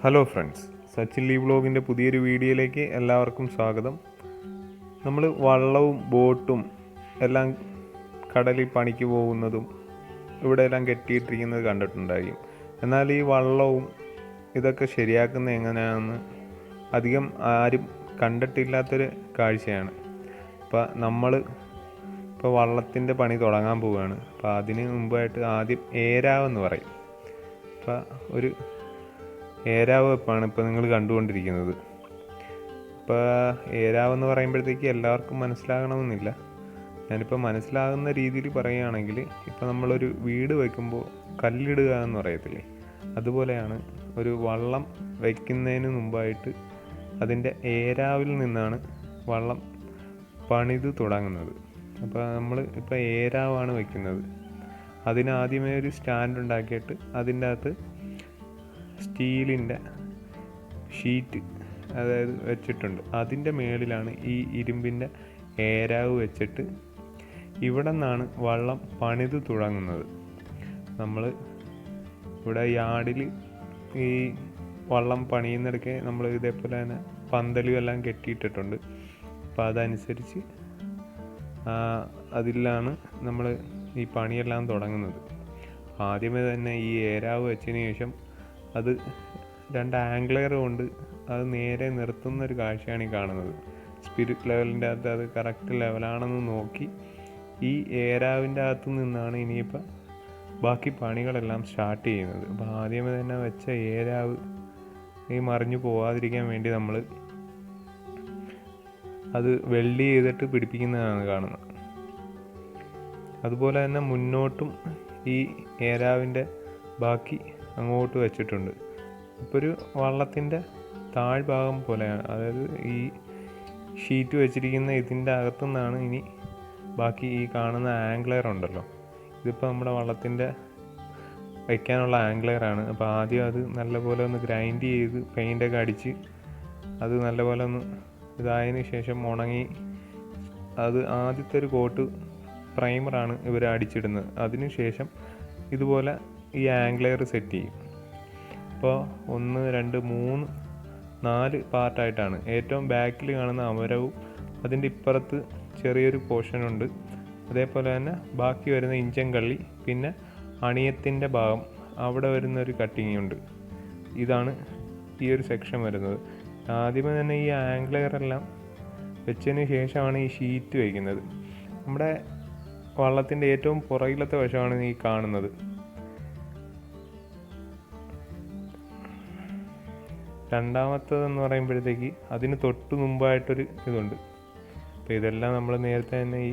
Hello friends Sachin Lee വ്ളോഗിന്റെ പുതിയൊരു വീഡിയോയിലേക്ക് എല്ലാവർക്കും സ്വാഗതം. നമ്മൾ വള്ളവും ബോട്ടും എല്ലാം കടലിൽ പണിക്ക് പോകുന്നതും ഇവിടെ എല്ലാം കെട്ടിയിട്ടിരിക്കുന്നത് കണ്ടിട്ടുണ്ടായിരിക്കും എന്നാൽ ഈ വള്ളവും ഇതൊക്കെ ശരിയാക്കുന്നത് എങ്ങനെയാണെന്ന് അധികം ആരും കണ്ടിട്ടില്ലാത്തൊരു കാഴ്ചയാണ്. അപ്പോൾ നമ്മൾ ഇപ്പോൾ വള്ളത്തിന്റെ പണി തുടങ്ങാൻ പോവുകയാണ്. അപ്പോൾ അതിന് മുമ്പായിട്ട് ആദ്യം ഏരാവെന്ന് പറയും. അപ്പോൾ ഒരു ഏരാവ് വെപ്പാണ് ഇപ്പോൾ നിങ്ങൾ കണ്ടുകൊണ്ടിരിക്കുന്നത്. ഇപ്പോൾ ഏരാവ് എന്ന് പറയുമ്പോഴത്തേക്ക് എല്ലാവർക്കും മനസ്സിലാകണമെന്നില്ല. ഞാനിപ്പോൾ മനസ്സിലാകുന്ന രീതിയിൽ പറയുകയാണെങ്കിൽ ഇപ്പോൾ നമ്മളൊരു വീട് വയ്ക്കുമ്പോൾ കല്ലിടുക എന്ന് പറയത്തില്ലേ? അതുപോലെയാണ് ഒരു വള്ളം വയ്ക്കുന്നതിന് മുമ്പായിട്ട് അതിന്റെ ഏരാവിൽ നിന്നാണ് വള്ളം പണിത് തുടങ്ങുന്നത്. അപ്പോൾ നമ്മൾ ഇപ്പോൾ ഏരാവാണ് വയ്ക്കുന്നത് അതിനാദ്യമേ ഒരു സ്റ്റാൻഡ് ഉണ്ടാക്കിയിട്ട് അതിന്റെ അകത്ത് സ്റ്റീലിന്റെ ഷീറ്റ് അതായത് വെച്ചിട്ടുണ്ട്. അതിന്റെ മേളിലാണ് ഈ ഇരുമ്പിന്റെ ഏരാവ് വെച്ചിട്ട് ഇവിടെ നിന്നാണ് വള്ളം പണിത് തുടങ്ങുന്നത്. നമ്മൾ ഇവിടെ യാർഡിൽ ഈ വള്ളം പണിയുന്നിടയ്ക്ക് നമ്മൾ ഇതേപോലെ തന്നെ പന്തലും എല്ലാം കെട്ടിയിട്ടിട്ടുണ്ട്. അപ്പം അതനുസരിച്ച് അതിലാണ് നമ്മൾ ഈ പണിയെല്ലാം തുടങ്ങുന്നത്. ആദ്യമേ തന്നെ ഈ ഏരാവ് വെച്ചതിന് ശേഷം അത് രണ്ട് ആംഗ്ലർ കൊണ്ട് അത് നേരെ നിർത്തുന്ന ഒരു കാഴ്ചയാണ് ഈ കാണുന്നത്. സ്പിരിറ്റ് ലെവലിന്റെ അകത്ത് അത് കറക്റ്റ് ലെവലാണെന്ന് നോക്കി ഈ ഏരാവിന്റെ അകത്തു നിന്നാണ് ഇനിയിപ്പോൾ ബാക്കി പണികളെല്ലാം സ്റ്റാർട്ട് ചെയ്യുന്നത്. അപ്പോൾ ആദ്യമേ തന്നെ വെച്ച ഏരാവ് ഈ മറിഞ്ഞു പോവാതിരിക്കാൻ വേണ്ടി നമ്മൾ അത് വെൽഡ് ചെയ്തിട്ട് പിടിപ്പിക്കുന്നതാണ് കാണുന്നത്. അതുപോലെ തന്നെ മുന്നോട്ടും ഈ ഏരാവിന്റെ ബാക്കി അങ്ങോട്ട് വെച്ചിട്ടുണ്ട്. ഇപ്പോൾ ഒരു വള്ളത്തിന്റെ താഴ്ഭാഗം പോലെയാണ്. അതായത് ഈ ഷീറ്റ് വെച്ചിരിക്കുന്ന ഇതിന്റെ അകത്തുനിന്നാണ് ഇനി ബാക്കി ഈ കാണുന്ന ആംഗ്ലെയർ ഉണ്ടല്ലോ. ഇതിപ്പോൾ നമ്മുടെ വള്ളത്തിന്റെ വയ്ക്കാനുള്ള ആംഗ്ലെയറാണ് അപ്പോൾ ആദ്യം അത് നല്ലപോലെ ഒന്ന് ഗ്രൈൻഡ് ചെയ്ത് പെയിന്റൊക്കെ അടിച്ച് അത് നല്ലപോലെ ഒന്ന് ഇതായതിനു ശേഷം ഉണങ്ങി അത് ആദ്യത്തെ ഒരു കോട്ട് പ്രൈമറാണ് ഇവർ അടിച്ചിടുന്നത്. അതിനുശേഷം ഇതുപോലെ ഈ ആംഗ്ലെയർ സെറ്റ് ചെയ്യും. അപ്പോൾ ഒന്ന് രണ്ട് മൂന്ന് നാല് പാർട്ടായിട്ടാണ്. ഏറ്റവും ബാക്കിൽ കാണുന്ന അമരവും അതിന്റെ ഇപ്പുറത്ത് ചെറിയൊരു പോർഷനുണ്ട് അതേപോലെ തന്നെ ബാക്കി വരുന്ന ഇഞ്ചൻ കള്ളി പിന്നെ അണിയത്തിന്റെ ഭാഗം. അവിടെ വരുന്ന ഒരു കട്ടിങ് ഉണ്ട്. ഇതാണ് ഈ ഒരു സെക്ഷൻ വരുന്നത്. ആദ്യമേ തന്നെ ഈ ആംഗ്ലെയറെല്ലാം വെച്ചതിന് ശേഷമാണ് ഈ ഷീറ്റ് വയ്ക്കുന്നത്. നമ്മുടെ വള്ളത്തിന്റെ ഏറ്റവും പുറകിലത്തെ വശമാണ് ഈ കാണുന്നത്. രണ്ടാമത്തതെന്ന് പറയുമ്പോഴത്തേക്ക് അതിന് തൊട്ട് മുമ്പായിട്ടൊരു ഇതുണ്ട്. അപ്പോൾ ഇതെല്ലാം നമ്മൾ നേരത്തെ തന്നെ ഈ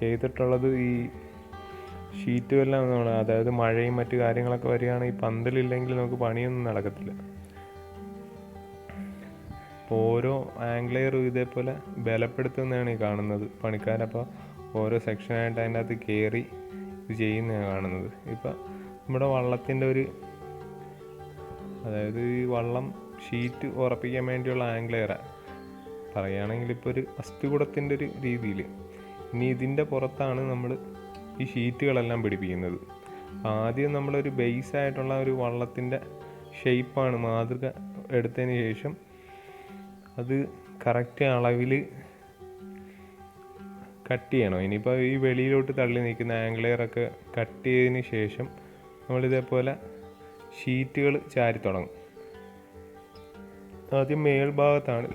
ചെയ്തിട്ടുള്ളത് ഈ ഷീറ്റും എല്ലാം നമ്മൾ അതായത് മഴയും മറ്റു കാര്യങ്ങളൊക്കെ വരികയാണെങ്കിൽ പന്തലില്ലെങ്കിൽ നമുക്ക് പണിയൊന്നും നടക്കത്തില്ല. അപ്പോൾ ഓരോ ആംഗ്ലെയറും ഇതേപോലെ ബലപ്പെടുത്തുന്നതാണ് ഈ കാണുന്നത്. പണിക്കാരപ്പോൾ ഓരോ സെക്ഷനായിട്ട് അതിന്റെ അകത്ത് കയറി ഇത് ചെയ്യുന്നതാണ് കാണുന്നത്. ഇപ്പം നമ്മുടെ വള്ളത്തിന്റെ ഒരു അതായത് ഈ വള്ളം ഷീറ്റ് ഉറപ്പിക്കാൻ വേണ്ടിയുള്ള ആംഗ്ലെയറാണ് പറയുകയാണെങ്കിൽ ഇപ്പോൾ ഒരു അസ്ഥികൂടത്തിന്റെ ഒരു രീതിയിൽ ഇനി ഇതിന്റെ പുറത്താണ് നമ്മൾ ഈ ഷീറ്റുകളെല്ലാം പിടിപ്പിക്കുന്നത്. ആദ്യം നമ്മളൊരു ബേസ് ആയിട്ടുള്ള ഒരു വള്ളത്തിന്റെ ഷേപ്പാണ് മാതൃക എടുത്തതിന് ശേഷം അത് കറക്റ്റ് അളവിൽ കട്ട് ചെയ്യണം. ഇനിയിപ്പോൾ ഈ വെളിയിലോട്ട് തള്ളി നിൽക്കുന്ന ആംഗ്ലെയറൊക്കെ കട്ട് ചെയ്തതിന് ശേഷം നമ്മളിതേപോലെ ഷീറ്റുകൾ ചാരി തുടങ്ങും ആദ്യം മേൽഭാഗത്താണ്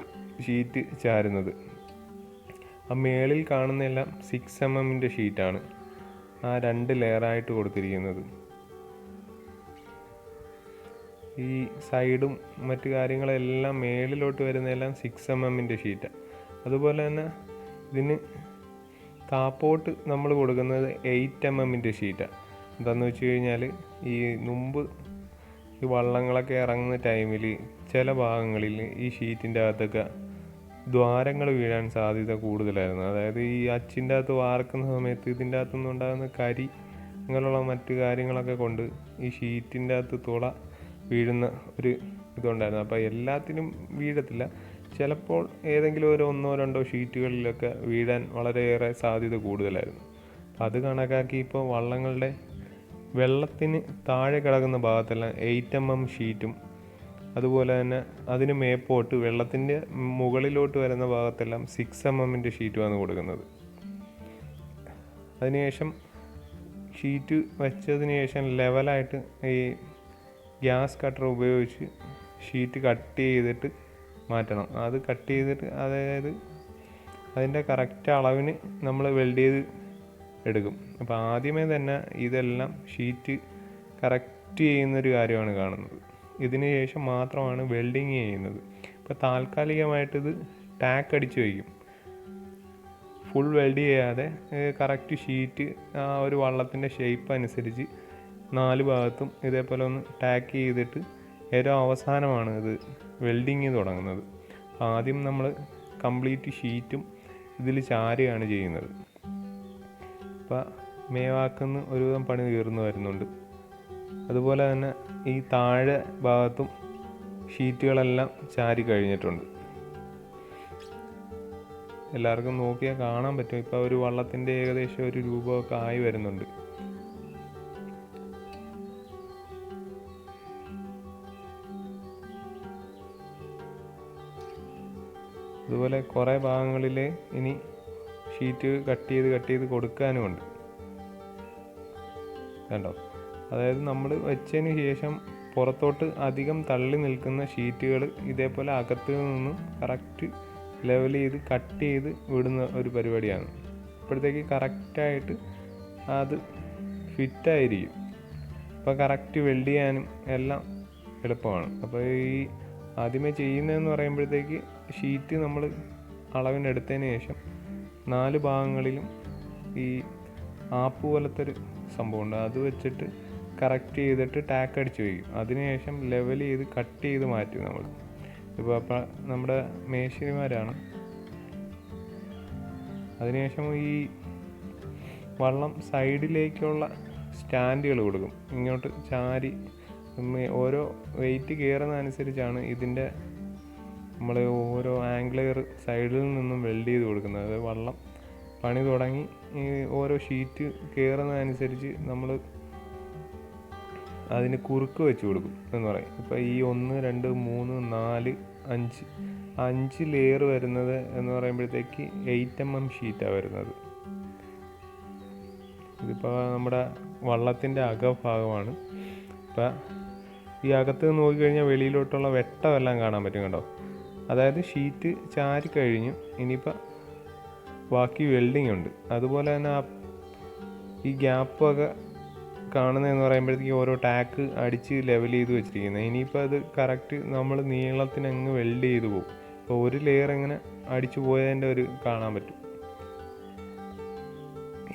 ഷീറ്റ് ചാരുന്നത്. ആ മേളിൽ കാണുന്നതെല്ലാം സിക്സ് എം എമ്മിന്റെ ഷീറ്റാണ് ആ രണ്ട് ലെയറായിട്ട് കൊടുത്തിരിക്കുന്നത്. ഈ സൈഡും മറ്റു കാര്യങ്ങളെല്ലാം മേളിലോട്ട് വരുന്നതെല്ലാം സിക്സ് എം എമ്മിന്റെ ഷീറ്റാണ് അതുപോലെ തന്നെ ഇതിന് താപ്പോട്ട് നമ്മൾ കൊടുക്കുന്നത് എയ്റ്റ് എം എമ്മിന്റെ ഷീറ്റാണ് എന്താണെന്ന് വെച്ച് കഴിഞ്ഞാൽ ഈ മുമ്പ് ഈ വള്ളങ്ങളൊക്കെ ഇറങ്ങുന്ന ടൈമിൽ ചില ഭാഗങ്ങളിൽ ഈ ഷീറ്റിന്റെ അകത്തൊക്കെ ദ്വാരങ്ങൾ വീഴാൻ സാധ്യത കൂടുതലായിരുന്നു. അതായത് ഈ അച്ചിന്റെ അകത്ത് വാർക്കുന്ന സമയത്ത് ഇതിന്റെ അകത്തുനിന്ന് ഉണ്ടാകുന്ന കരി അങ്ങനെയുള്ള മറ്റു കാര്യങ്ങളൊക്കെ കൊണ്ട് ഈ ഷീറ്റിന്റെ അകത്ത് തുള വീഴുന്ന ഒരു ഇതുണ്ടായിരുന്നു. അപ്പോൾ എല്ലാത്തിനും വീഴത്തില്ല. ചിലപ്പോൾ ഏതെങ്കിലും ഒരു ഒന്നോ രണ്ടോ ഷീറ്റുകളിലൊക്കെ വീഴാൻ വളരെയേറെ സാധ്യത കൂടുതലായിരുന്നു. അത് കണക്കാക്കി ഇപ്പോൾ വള്ളങ്ങളുടെ വെള്ളത്തിന് താഴെ കിടക്കുന്ന ഭാഗത്തെല്ലാം എയ്റ്റ് എം എം ഷീറ്റും അതുപോലെ തന്നെ അതിന് മേപ്പോട്ട് വെള്ളത്തിന്റെ മുകളിലോട്ട് വരുന്ന ഭാഗത്തെല്ലാം സിക്സ് എം എമ്മിന്റെ ഷീറ്റുമാണ് കൊടുക്കുന്നത്. അതിനുശേഷം ഷീറ്റ് വെച്ചതിന് ശേഷം ലെവലായിട്ട് ഈ ഗ്യാസ് കട്ടർ ഉപയോഗിച്ച് ഷീറ്റ് കട്ട് ചെയ്തിട്ട് മാറ്റണം. അത് കട്ട് ചെയ്തിട്ട് അതായത് അതിന്റെ കറക്റ്റ് അളവിന് നമ്മൾ വെൽഡ് ചെയ്ത് എടുക്കും. അപ്പോൾ ആദ്യമേ തന്നെ ഇതെല്ലാം ഷീറ്റ് കറക്റ്റ് ചെയ്യുന്നൊരു കാര്യമാണ് കാണുന്നത്. ഇതിന് ശേഷം മാത്രമാണ് വെൽഡിങ് ചെയ്യുന്നത്. ഇപ്പോൾ താൽക്കാലികമായിട്ടിത് ടാക്ക് അടിച്ച് വയ്ക്കും. ഫുൾ വെൽഡ് ചെയ്യാതെ കറക്റ്റ് ഷീറ്റ് ആ ഒരു വള്ളത്തിന്റെ ഷേപ്പ് അനുസരിച്ച് നാല് ഭാഗത്തും ഇതേപോലെ ഒന്ന് ടാക്ക് ചെയ്തിട്ട് ഏറ്റവും അവസാനമാണ് ഇത് വെൽഡിങ് തുടങ്ങുന്നത്. ആദ്യം നമ്മൾ കംപ്ലീറ്റ് ഷീറ്റും ഇതിൽ ചാരുകയാണ് ചെയ്യുന്നത്. ഇപ്പം മേവാക്കുന്ന ഒരുവിധം പണി തീർന്നു വരുന്നുണ്ട്. അതുപോലെ തന്നെ ഈ താഴെ ഭാഗത്തും ഷീറ്റുകളെല്ലാം ചാരി കഴിഞ്ഞിട്ടുണ്ട്. എല്ലാവർക്കും നോക്കിയാൽ കാണാൻ പറ്റും. ഇപ്പോൾ ഒരു വള്ളത്തിന്റെ ഏകദേശം ഒരു രൂപമൊക്കെ ആയി വരുന്നുണ്ട്. അതുപോലെ കുറേ ഭാഗങ്ങളിൽ ഇനി ഷീറ്റ് കട്ട് ചെയ്ത് കട്ട് ചെയ്ത് കൊടുക്കാനുമുണ്ട്. കണ്ടോ? അതായത് നമ്മൾ വെച്ചതിന് ശേഷം പുറത്തോട്ട് അധികം തള്ളി നിൽക്കുന്ന ഷീറ്റുകൾ ഇതേപോലെ അകത്ത് നിന്ന് കറക്റ്റ് ലെവൽ ചെയ്ത് കട്ട് ചെയ്ത് വിടുന്ന ഒരു പരിപാടിയാണ്. അപ്പോഴത്തേക്ക് കറക്റ്റായിട്ട് അത് ഫിറ്റായിരിക്കും അപ്പോൾ കറക്റ്റ് വെൽഡ് ചെയ്യാനും എല്ലാം എളുപ്പമാണ്. അപ്പോൾ ഈ ആദ്യമേ ചെയ്യുന്നതെന്ന് പറയുമ്പോഴത്തേക്ക് ഷീറ്റ് നമ്മൾ അളവിനെടുത്തതിന് ശേഷം നാല് ഭാഗങ്ങളിലും ഈ ആപ്പ് പോലത്തെ ഒരു സംഭവമുണ്ട്. അത് വെച്ചിട്ട് കറക്റ്റ് ചെയ്തിട്ട് ടാക്ക് അടിച്ച് വയ്ക്കും. അതിനുശേഷം ലെവൽ ചെയ്ത് കട്ട് ചെയ്ത് മാറ്റും നമ്മൾ. ഇപ്പോൾ അപ്പം നമ്മുടെ മേശിരിമാരാണ്. അതിനുശേഷം ഈ വള്ളം സൈഡിലേക്കുള്ള സ്റ്റാൻഡുകൾ കൊടുക്കും. ഇങ്ങോട്ട് ചാരി ഓരോ വെയിറ്റ് കയറുന്നതനുസരിച്ചാണ് ഇതിന്റെ നമ്മൾ ഓരോ ആംഗ്ലെയർ സൈഡിൽ നിന്നും വെൽഡ് ചെയ്ത് കൊടുക്കുന്നത്. അതായത് വള്ളം പണി തുടങ്ങി ഈ ഓരോ ഷീറ്റ് കയറുന്നതനുസരിച്ച് നമ്മൾ അതിന് കുറുക്ക് വെച്ച് കൊടുക്കും എന്ന് പറയും. ഇപ്പോൾ ഈ ഒന്ന് രണ്ട് മൂന്ന് നാല് അഞ്ച്. അഞ്ച് ലെയർ വരുന്നത് എന്ന് പറയുമ്പോഴത്തേക്ക് എയ്റ്റ് എം എം ഷീറ്റാണ് വരുന്നത്. ഇതിപ്പോൾ നമ്മുടെ വള്ളത്തിന്റെ അകഭാഗമാണ്. ഇപ്പം ഈ അകത്ത് നോക്കിക്കഴിഞ്ഞാൽ വെളിയിലോട്ടുള്ള വെട്ടമെല്ലാം കാണാൻ പറ്റും കേട്ടോ അതായത് ഷീറ്റ് ചാരി കഴിഞ്ഞു ഇനിയിപ്പോൾ ബാക്കി വെൽഡിംഗ് ഉണ്ട്. അതുപോലെ തന്നെ ഈ ഗ്യാപ്പൊക്കെ കാണുന്നതെന്ന് പറയുമ്പോഴത്തേക്ക് ഓരോ ടാക്ക് അടിച്ച് ലെവൽ ചെയ്ത് വെച്ചിരിക്കുന്നത്. ഇനിയിപ്പോൾ അത് കറക്റ്റ് നമ്മൾ നീളത്തിന് അങ്ങ് വെൽഡ് ചെയ്ത് പോകും അപ്പോൾ ഒരു ലെയർ ഇങ്ങനെ അടിച്ചു പോയതിന്റെ ഒരു കാണാൻ പറ്റും.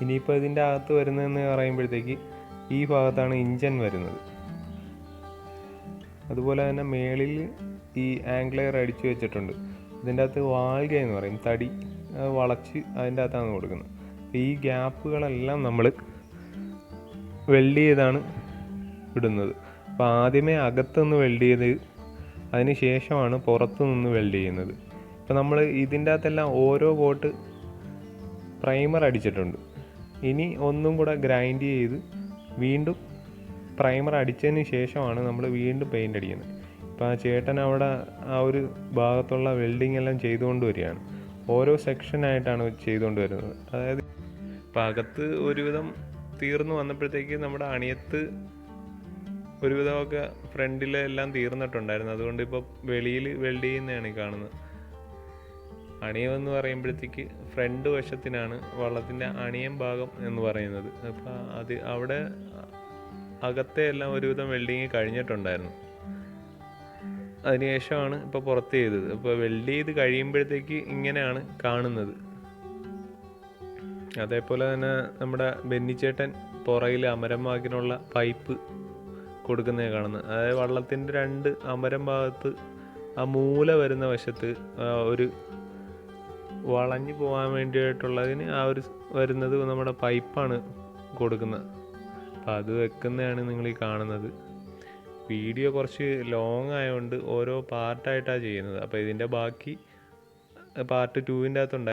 ഇനിയിപ്പോൾ ഇതിന്റെ അകത്ത് വരുന്നതെന്ന് പറയുമ്പോഴത്തേക്ക് ഈ ഭാഗത്താണ് ഇഞ്ചൻ വരുന്നത്. അതുപോലെ തന്നെ മേളിൽ ഈ ആംഗ്ലെയർ അടിച്ചു വെച്ചിട്ടുണ്ട്. ഇതിന്റെ അകത്ത് വാൽഗ എന്ന് പറയും തടി. വളച്ച് അതിന്റെ അകത്താണ് കൊടുക്കുന്നത്. ഈ ഗ്യാപ്പുകളെല്ലാം നമ്മൾ വെൽഡ് ചെയ്താണ് ഇടുന്നത്. അപ്പോൾ ആദ്യമേ അകത്തുനിന്ന് വെൽഡ് ചെയ്ത് അതിന് ശേഷമാണ് പുറത്തു നിന്ന് വെൽഡ് ചെയ്യുന്നത്. ഇപ്പോൾ നമ്മൾ ഇതിന്റെ അകത്തെല്ലാം ഓരോ കോട്ട് പ്രൈമർ അടിച്ചിട്ടുണ്ട്. ഇനി ഒന്നും കൂടെ ഗ്രൈൻഡ് ചെയ്ത് വീണ്ടും പ്രൈമർ അടിച്ചതിന് ശേഷമാണ് നമ്മൾ വീണ്ടും പെയിന്റ് അടിക്കുന്നത്. ഇപ്പോൾ ആ ചേട്ടൻ അവിടെ ആ ഒരു ഭാഗത്തുള്ള വെൽഡിങ് എല്ലാം ചെയ്തുകൊണ്ട് വരികയാണ്. ഓരോ സെക്ഷനായിട്ടാണ് ചെയ്തുകൊണ്ട് വരുന്നത് അതായത് ഇപ്പം അകത്ത് ഒരുവിധം തീർന്നു വന്നപ്പോഴത്തേക്ക് നമ്മുടെ അണിയത്ത് ഒരുവിധമൊക്കെ ഫ്രണ്ടിൽ എല്ലാം തീർന്നിട്ടുണ്ടായിരുന്നു. അതുകൊണ്ട് ഇപ്പോൾ വെളിയിൽ വെൽഡ് ചെയ്യുന്നതാണ് ഈ കാണുന്നത്. അണിയമെന്ന് പറയുമ്പോഴത്തേക്ക് ഫ്രണ്ട് വശത്തിനാണ് വള്ളത്തിന്റെ അണിയം ഭാഗം എന്ന് പറയുന്നത്. അപ്പോൾ അത് അവിടെ അകത്തെ എല്ലാം ഒരുവിധം വെൽഡിങ് കഴിഞ്ഞിട്ടുണ്ടായിരുന്നു. അതിനുശേഷമാണ് ഇപ്പോൾ പുറത്ത് ചെയ്തത്. ഇപ്പോൾ വെൽഡ് ചെയ്ത് കഴിയുമ്പോഴത്തേക്ക് ഇങ്ങനെയാണ് കാണുന്നത്. അതേപോലെ തന്നെ നമ്മുടെ ബെന്നിച്ചേട്ടൻ പുറയിൽ അമരമാക്കിനുള്ള പൈപ്പ് കൊടുക്കുന്നത് കാണുന്നത്. അതായത് വള്ളത്തിന്റെ രണ്ട് അമരം ഭാഗത്ത് ആ മൂല വരുന്ന വശത്ത് ഒരു വളഞ്ഞു പോകാൻ വേണ്ടിയിട്ടുള്ളതിന് ആ ഒരു വരുന്നത് നമ്മുടെ പൈപ്പാണ് കൊടുക്കുന്നത്. അപ്പം അത് വെക്കുന്നതാണ് നിങ്ങൾ ഈ കാണുന്നത്. വീഡിയോ കുറച്ച് ലോങ് ആയതുകൊണ്ട് ഓരോ പാർട്ടായിട്ടാണ് ചെയ്യുന്നത്. അപ്പോൾ ഇതിന്റെ ബാക്കി പാർട്ട് ടുവിന്റെ അകത്തുണ്ടായി